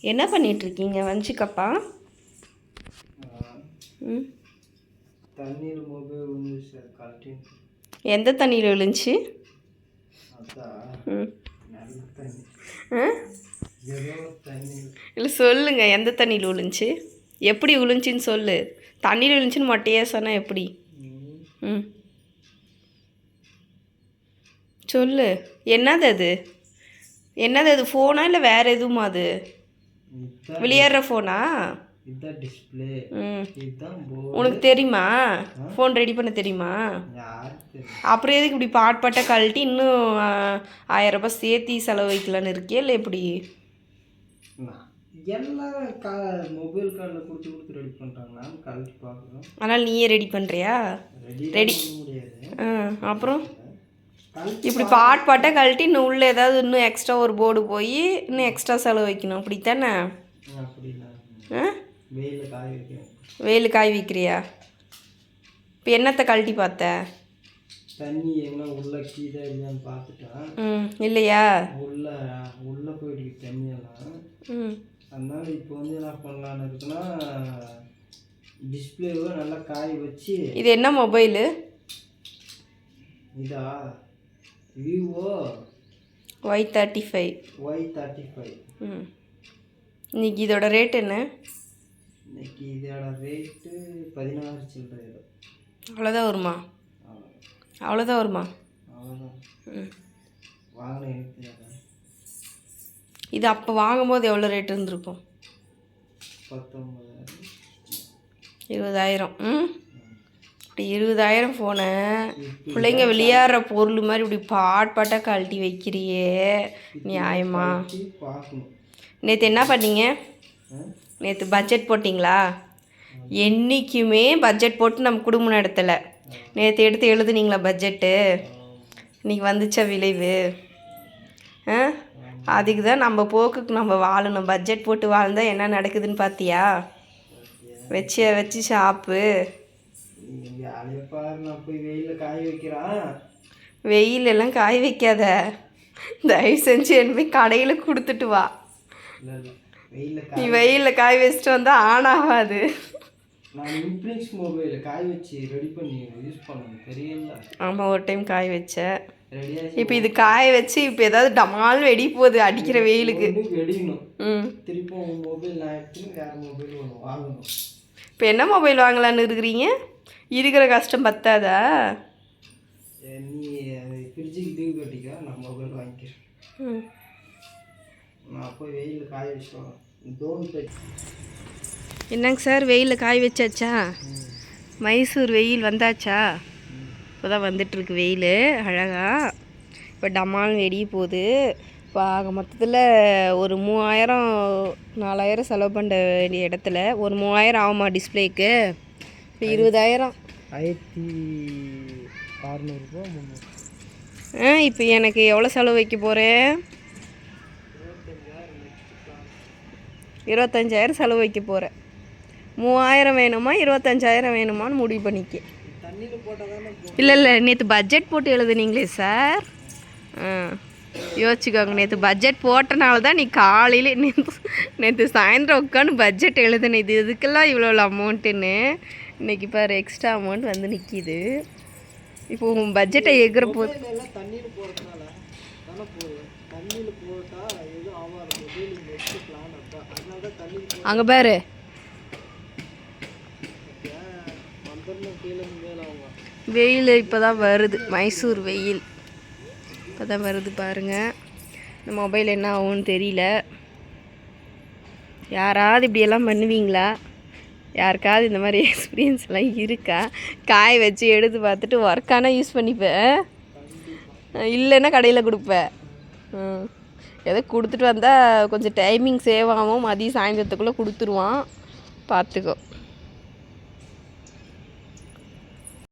என்ன பண்ணிகிட்ருக்கீங்க வஞ்சிக்கப்பா? ம். எந்த தண்ணியில் விழுந்துச்சு? இல்லை சொல்லுங்க எந்த தண்ணியில் விழுந்துச்சு? எப்படி விழுந்துச்சின்னு சொல்லு. தண்ணியில் விழுந்துச்சின்னு மொட்டையா சொன்னால் எப்படி? ம், சொல்லு. என்னது அது? என்னது அது ஃபோனா இல்லை வேறு எதுவுமா அது? விளையாடுற ஃபோனா டிஸ்பிளே இதுதான் உனக்கு தெரியுமா? ஃபோன் ரெடி பண்ண தெரியுமா? அப்புறம் எதுக்கு இப்படி பாட் பாட்டை கழட்டி இன்னும் ஆயிரம் ரூபாய் சேர்த்தி செலவு வைக்கலான்னு இருக்கியா இல்லை எப்படி? நான் எல்லாரும் கா மொபைல் கார்டில் கொடுத்து கொடுத்து ரெடி பண்ணுறாங்க நான் கழட்டி பார்க்குறோம் ஆனால் நீயே ரெடி பண்ணுறியா ரெடி முடியாது. ஆ அப்புறம்? இப்படி பாட் பாட்டை கழட்டி இன்னும் உள்ளே ஏதாவது இன்னும் எக்ஸ்ட்ரா ஒரு போர்டு போய் இன்னும் எக்ஸ்ட்ரா செலவு வைக்கணும். அப்படித்தானே? வெயில் காய் வைக்கிறியா? இப்போ என்னத்தை கழட்டி பார்த்த? தண்ணி எங்கன்னா உள்ள கீழே இல்லையான்னு பார்த்துட்டேன் ம் இல்லையா? உள்ள உள்ள போயிட்டு தண்ணியெல்லாம். ம். அதனால இப்போ வந்து என்ன பண்ணலான்னு இருக்குன்னா டிஸ்பிளேவை நல்லா காய வச்சு இது என்ன மொபைலு இதா? Vivo Y thirty five Y thirty five ம் இன்னைக்கு இதோட ரேட் என்ன? இன்னைக்கு இதோட ரேட்டு பதினாறு சில்லறை. அவ்வளோதான் வருமா? அவ்வளோ அவ்வளோதான் வருமா? அவ்வளோதான் ம். வாங்கின எனக்கு இது அப்போ வாங்கும்போது எவ்வளோ ரேட் இருந்திருக்கும்? பத்தொம்பதாயிரம் இருபதாயிரம். ம். இப்படி இருபதாயிரம் ஃபோனை பிள்ளைங்க விளையாடுற பொருள் மாதிரி இப்படி பாட் பாட்டாக கழட்டி வைக்கிறியே. நியாயமா? நேற்று என்ன பண்ணீங்க? நேற்று பட்ஜெட் போட்டிங்களா? என்றைக்குமே பட்ஜெட் போட்டு நம்ம குடும்பம் நடத்தலை. நேற்று எடுத்து எழுதுனீங்களா பட்ஜெட்டு இன்றைக்கி வந்துச்ச விளைவு? ஆ? அதுக்கு தான் நம்ம போக்குக்கு நம்ம வாழணும். பட்ஜெட் போட்டு வாழ்ந்தால் என்ன நடக்குதுன்னு பார்த்தியா வச்சு வச்சு ஷாப்பு நான் போய் வெயிலில் காய வைக்கிறான். வெயில் எல்லாம் காய வைக்காத. தயவு செஞ்சு என்ன போய் கடையில் கொடுத்துட்டு வா. நீ வெயிலில் காய வச்சுட்டு வந்தால் ஆன் ஆகாது ஆமாம் ஒரு டைம் காய வச்சேன் இப்போ இது காய வச்சு இப்போ ஏதாவது டமால் வெடி போகுது அடிக்கிற வெயிலுக்கு. ம். திருப்பி மொபைல் நான் மொபைல் வாங்கணும். இப்போ என்ன மொபைல் வாங்கலான்னு இருக்கிறீங்க? இருக்கிற கஷ்டம் பத்தாதா? ஏ, நீ ஃப்ரிட்ஜுக்கு டியூ கட்டிக்க நான் மொபைல் வாங்கிக்கிறேன். ம். நான் போய் வெயிலில் காய வச்சுட்டு டோன்ட் டச் என்னங்க சார் வெயிலில் காய வச்சாச்சா? மைசூர் வெயில் வந்தாச்சா? இப்போ தான் வந்துட்டுருக்கு வெயில் அழகாக இப்போ டமால் வெடி போகுது. ஆக மொத்தத்தில் ஒரு மூவாயிரம் நாலாயிரம் செலவு பண்ண வேண்டிய இடத்துல ஒரு மூவாயிரம் ஆகுமா டிஸ்பிளேக்கு? இப்போ இருபதாயிரம். ஆயிரத்தி அறநூறுபா ஆ இப்போ எனக்கு எவ்வளோ செலவு வைக்க போகிறேன் இருபத்தஞ்சாயிரம் செலவு வைக்க போகிறேன் மூவாயிரம் வேணுமா இருபத்தஞ்சாயிரம் வேணுமான்னு முடிவு பண்ணிக்க. இல்லை இல்லை நேற்று பட்ஜெட் போட்டு எழுதுனீங்களே சார் ஆ. யோசிச்சுக்கோங்க நேற்று பட்ஜெட் போட்டனால தான் நீ காலையில் நேற்று நேற்று சாயந்தரம் உட்காந்து பட்ஜெட் எழுதுன. இது இதுக்கெல்லாம் இவ்வளோ அமௌண்ட்டுன்னு இன்னைக்கு பாரு எக்ஸ்ட்ரா அமௌண்ட் வந்து நிற்கிது இப்போ உன் பட்ஜெட்டை எகிற போது அங்கே பாரு. வெயில் இப்போ தான் வருது. மைசூர் வெயில். இப்போ தான் வருது பாருங்கள் இந்த மொபைல் என்ன ஆகும்னு தெரியல. யாராவது இப்படியெல்லாம் பண்ணுவீங்களா? யாருக்காவது இந்த மாதிரி எக்ஸ்பீரியன்ஸ்லாம் இருக்கா? காய வச்சு எடுத்து பார்த்துட்டு ஒர்க்கானா யூஸ் பண்ணிப்பேன் இல்லைன்னா கடையில் கொடுப்பேன் ஏதோ கொடுத்துட்டு வந்தால் கொஞ்சம் டைமிங் சேவ் ஆகும் மதியம் சாயந்தரத்துக்குள்ளே கொடுத்துருவான். பார்த்துக்கோ.